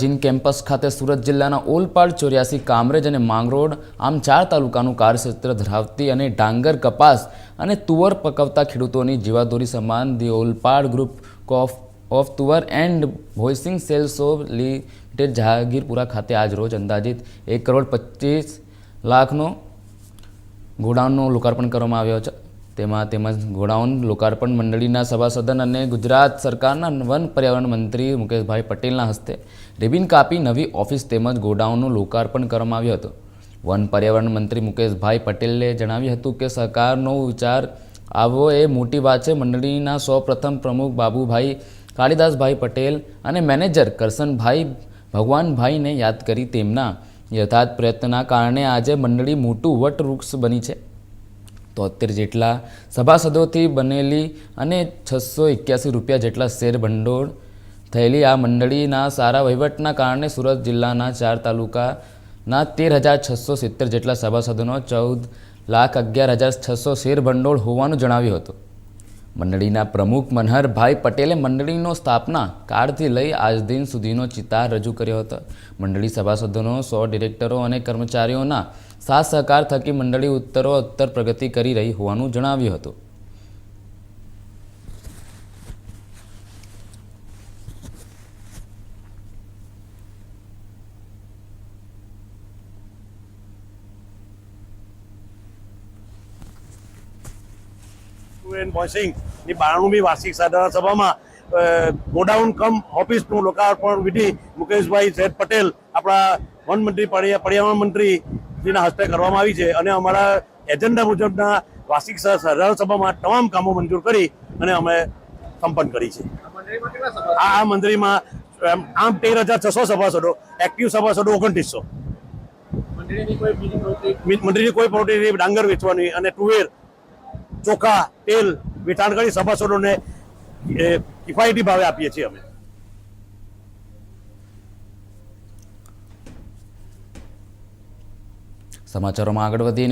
જીન campus ખાતે સુરત જિલ્લાના ઓલપાડ ચોર્યાસી કામરેજ અને માંગરોળ, આમ ચાર તાલુકાનું કાર્યક્ષેત્ર ધરાવતી અને ડાંગર કપાસ અને તુવર પકવતા ખેડૂતોની જીવાદોરી સમાન the Olpad group of of તુવર and વોઇસિંગ સેલ્સ ઓફ લિમિટેડ જહાંગીરપુરા ખાતે આજ રોજ અંદાજિત એક કરોડ પચીસ લાખનો ગોડાઉનનું લોકાર્પણ કરવામાં આવ્યો છે. તેમાં તેમજ ગોડાઉન લોકાર્પણ મંડળીના સભાસદન અને ગુજરાત સરકારના વન પર્યાવરણ મંત્રી મુકેશભાઈ પટેલના હસ્તે રિબિન કાપી નવી ઓફિસ તેમજ ગોડાઉનનું લોકાર્પણ કરવામાં આવ્યું હતું. વન પર્યાવરણ મંત્રી મુકેશભાઈ પટેલે જણાવ્યું હતું કે સરકારનો વિચાર આવવો એ મોટી વાત છે. મંડળીના સૌપ્રથમ પ્રમુખ બાબુભાઈ કાળીદાસભાઈ પટેલ અને મેનેજર કરસનભાઈ ભગવાનભાઈને યાદ કરી તેમના યથાર્થ પ્રયત્નના કારણે આજે મંડળી મોટું વટવૃક્ષ બની છે. તોતેર જેટલા સભાસદોથી બનેલી અને છસો એક્યાસી રૂપિયા જેટલા શેર ભંડોળ થયેલી આ મંડળીના સારા વહીવટના કારણે સુરત જિલ્લાના ચાર તાલુકાના તેર હજાર છસો સિત્તેર જેટલા સભાસદોનો ચૌદ લાખ અગિયાર હજાર છસો શેર ભંડોળ હોવાનું જણાવ્યું હતું. મંડળીના પ્રમુખ મનહરભાઈ પટેલે મંડળીનો સ્થાપના કાળથી લઈ આજ દિન સુધીનો ચિતાર રજૂ કર્યો હતો. મંડળી સભાસદોનો, સો ડિરેક્ટરો અને કર્મચારીઓના સાથ સહકાર થકી મંડળી ઉત્તરો ઉત્તર પ્રગતિ કરી રહી હોવાનું જણાવ્યું હતું. એન્ડ બોયસિંગની બાણુંમી વાર્ષિક સાધારણ સભામાં ગોડાઉન કમ ઓફિસનું લોકાર્પણ વિધિ મુકેશભાઈ શેઠ પટેલ આપણા વન મંત્રી પર્યા- પર્યાવરણ મંત્રીજીના હસ્તે કરવામાં આવી છે અને અમારા એજન્ડા મુજબના વાર્ષિક સાધારણ સભામાં તમામ કામો મંજૂર કરી અને અમે સંપન્ન કરી છે. આ આ મંત્રીમાં આમ તેર હજાર છસો સભાસદો એક્ટિવ સભાસદો ઓગણત્રીસો. મંત્રીની કોઈ પ્રવૃત્તિ? ડાંગર વેચવાની અને તુવેર ચોખા તેલ વેચાણ કરી સભાસદોને કિફાયતી ભાવે આપીએ છીએ અમે. સમાચારોમાં આગળ વધીને